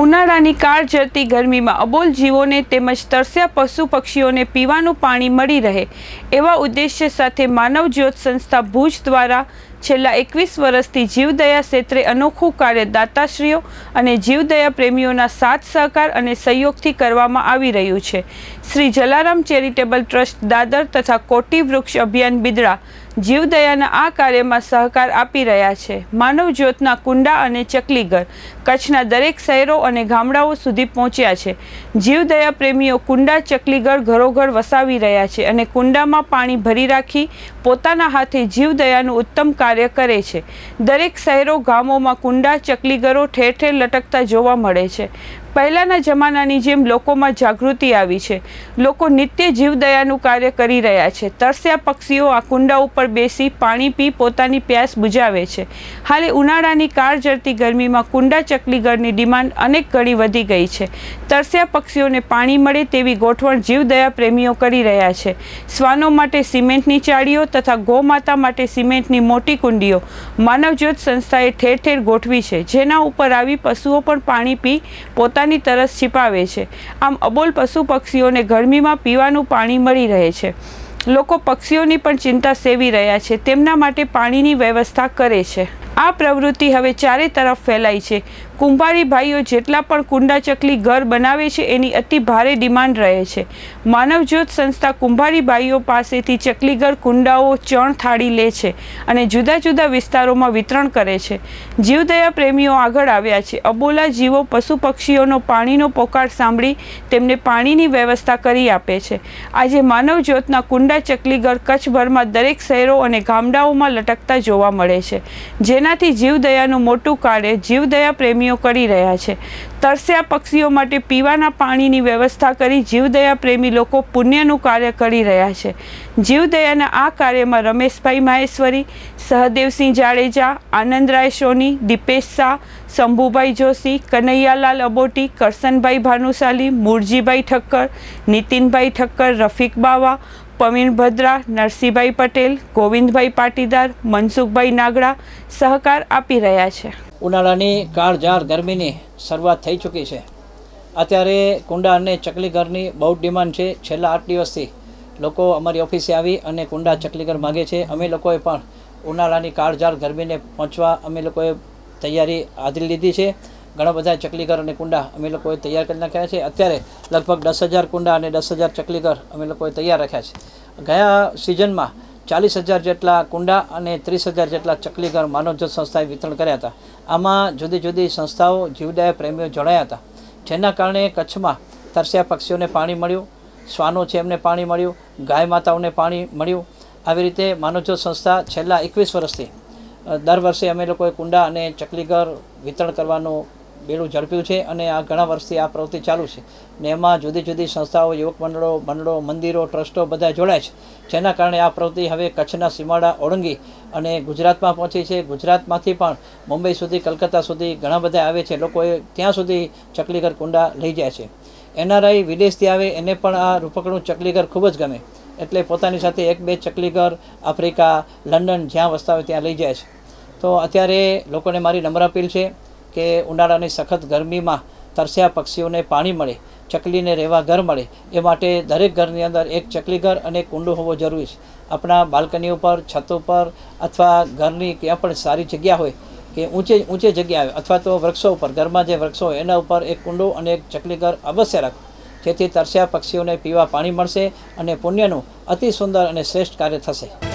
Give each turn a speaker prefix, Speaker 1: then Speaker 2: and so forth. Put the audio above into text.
Speaker 1: ઉનાળાની કાળ જતી ગરમીમાં અબોલ જીવોને તેમજ તરસ્યા પશુ પક્ષીઓને પીવાનું પાણી મળી રહે, એવા ઉદ્દેશ્ય સાથે માનવ જ્યોત સંસ્થા ભુજ દ્વારા છેલ્લા એકવીસ વર્ષથી જીવદયા ક્ષેત્રે અનોખું કાર્ય દાતાશ્રીઓ અને જીવદયા પ્રેમીઓના સાથ સહકાર અને સહયોગથી કરવામાં આવી રહ્યું છે. શ્રી જલારામ ચેરિટેબલ ટ્રસ્ટ દાદર તથા કોટી વૃક્ષ અભિયાન બિદડા જીવદયાના આ કાર્યમાં સહકાર આપી રહ્યા છે. માનવ જ્યોતના કુંડા અને ચકલીઘર, કચ્છના દરેક શહેરો અને ગામડાઓ સુધી પહોંચ્યા છે. જીવદયા પ્રેમીઓ કુંડા, ચકલીઘર ઘરોઘર વસાવી રહ્યા છે અને કુંડામાં પાણી ભરી રાખી પોતાના હાથે જીવદયાનું ઉત્તમ કાર્ય કરે છે. દરેક શહેરો ગામોમાં કુંડા ચકલીગરો ઠેર ઠેર લટકતા જોવા મળે છે. પહેલાંના જમાનાની જેમ લોકોમાં જાગૃતિ આવી છે. લોકો નિત્ય જીવદયાનું કાર્ય કરી રહ્યા છે. તરસ્યા પક્ષીઓ આ કુંડા ઉપર બેસી પાણી પી પોતાની પ્યાસ બુજાવે છે. હાલે ઉનાળાની કાર જરતી ગરમીમાં કુંડા ચકલીગરની ડિમાન્ડ અનેક ગણી વધી ગઈ છે. તરસ્યા પક્ષીઓને પાણી મળે તેવી ગોઠવણ જીવદયા પ્રેમીઓ કરી રહ્યા છે. શ્વાનો માટે સિમેન્ટની ચાળીઓ તથા ગૌમાતા માટે સિમેન્ટની મોટી કુંડીઓ માનવજ્યોત સંસ્થાએ ઠેર ઠેર ગોઠવી છે. જેના ઉપર આવી પશુઓ પણ પાણી પી પોતાની તરસ छिપાવે છે. આમ અબોલ પશુ પક્ષીઓને ગરમીમાં પીવાનું પાણી મળી રહે છે. લોકો પક્ષીઓની પણ ચિંતા સેવી રહ્યા છે. તેમના માટે પાણીની વ્યવસ્થા કરે છે. આ પ્રવૃત્તિ હવે ચારે તરફ ફેલાઈ છે. કુંભારી ભાઈઓ જેટલા પણ કુંડા ચકલી ઘર બનાવે છે, એની અતિ ભારે ડિમાન્ડ રહે છે. માનવજ્યોત સંસ્થા કુંભારી ભાઈઓ પાસેથી ચકલીઘર કુંડાઓ ચણ થાળી લે છે અને જુદા જુદા વિસ્તારોમાં વિતરણ કરે છે. જીવદયા પ્રેમીઓ આગળ આવ્યા છે. અબોલા જીવો પશુ પક્ષીઓનો પાણીનો પોકાર સાંભળી તેમને પાણીની વ્યવસ્થા કરી આપે છે. આજે માનવજ્યોતના કુંડા ચકલીઘર કચ્છભરમાં દરેક શહેરો અને ગામડાઓમાં લટકતા જોવા મળે છે. જેનાથી જીવદયાનું મોટું કાર્ય જીવદયા પ્રેમીઓ કરી રહ્યા છે. તરસ્યા પક્ષીઓ માટે પીવાના પાણીની વ્યવસ્થા કરી જીવદયા પ્રેમી લોકો પુણ્યનું કાર્ય કરી રહ્યા છે. જીવદયાના આ કાર્યમાં રમેશભાઈ માહેશ્વરી, સહદેવસિંહ જાડેજા, આનંદરાય સોની, દીપેશ શાહ, શંભુભાઈ જોશી, કનૈયાલાલ અબોટી કરસનભાઈ ભાનુશાલી, મૂળજીભાઈ ઠક્કર, નીતિનભાઈ ઠક્કર, રફીક બાવા પવીણ ભદ્રા, નરસિંહભાઈ પટેલ, ગોવિંદભાઈ પાટીદાર, મનસુખભાઈ નાગડા સહકાર આપી રહ્યા છે.
Speaker 2: ઉનાળાની કાળઝાળ ગરમીની શરૂઆત થઈ ચૂકી છે. અત્યારે કુંડા અને ચકલીઘરની બહુ ડિમાન્ડ છે. છેલ્લા આઠ દિવસથી લોકો અમારી ઓફિસે આવી અને કુંડા ચકલીઘર માગે છે. અમે લોકોએ પણ ઉનાળાની કાળઝાળ ગરમીને પહોંચવા અમે લોકોએ તૈયારી આદરી લીધી છે. ઘણા બધા ચકલીઘર અને કુંડા અમે લોકોએ તૈયાર કરી નાખ્યા છે. અત્યારે લગભગ દસ હજાર કુંડા અને દસ હજાર ચકલીઘર અમે લોકોએ તૈયાર રાખ્યા છે. ગયા સિઝનમાં ચાલીસ હજાર જેટલા કુંડા અને ત્રીસ હજાર જેટલા ચકલીઘર માનવજ્યોત સંસ્થાએ વિતરણ કર્યા હતા. આમાં જુદી જુદી સંસ્થાઓ જીવદયા પ્રેમીઓ જોડાયા હતા. જેના કારણે કચ્છમાં તરસ્યા પક્ષીઓને પાણી મળ્યું, શ્વાનો છે એમને પાણી મળ્યું, ગાય માતાઓને પાણી મળ્યું. આવી રીતે માનવજ્યોત સંસ્થા છેલ્લા એકવીસ વર્ષથી દર વર્ષે અમે લોકોએ કુંડા અને ચકલીઘર વિતરણ કરવાનું બેડું ઝડપ્યું છે અને આ ઘણા વર્ષથી આ પ્રવૃત્તિ ચાલુ છે. ને એમાં જુદી જુદી સંસ્થાઓ, યુવક મંડળો મંડળો, મંદિરો, ટ્રસ્ટો બધા જોડાય છે. જેના કારણે આ પ્રવૃત્તિ હવે કચ્છના સીમાડા ઓળંગી અને ગુજરાતમાં પહોંચી છે. ગુજરાતમાંથી પણ મુંબઈ સુધી, કલકત્તા સુધી ઘણા બધા આવે છે. લોકોએ ત્યાં સુધી ચકલીઘર કુંડા લઈ જાય છે. એનઆરઆઈ વિદેશથી આવે, એને પણ આ રૂપકડું ચકલીઘર ખૂબ જ ગમે. એટલે પોતાની સાથે એક બે ચકલીઘર આફ્રિકા, લંડન જ્યાં વસતા હોય ત્યાં લઈ જાય છે. તો અત્યારે લોકોને મારી નમ્ર અપીલ છે. કે ઉનાળાની સખત ગરમીમાં તરસ્યા પક્ષીઓને પાણી મળે, ચકલીને રહેવા ઘર મળે, એ માટે દરેક ઘરની અંદર એક ચકલીઘર અને કુંડો હોવો જરૂરી છે. આપણા બાલ્કની ઉપર, છત ઉપર અથવા ઘરની ક્યાં પણ સારી જગ્યા હોય કે ઊંચે ઊંચે જગ્યા આવે અથવા તો વૃક્ષો ઉપર, ઘરમાં જે વૃક્ષો હોય એના ઉપર એક કુંડું અને એક ચકલીઘર અવશ્ય રાખો. જેથી તરસ્યા પક્ષીઓને પીવા પાણી મળશે અને પુણ્યનું અતિ સુંદર અને શ્રેષ્ઠ કાર્ય થશે.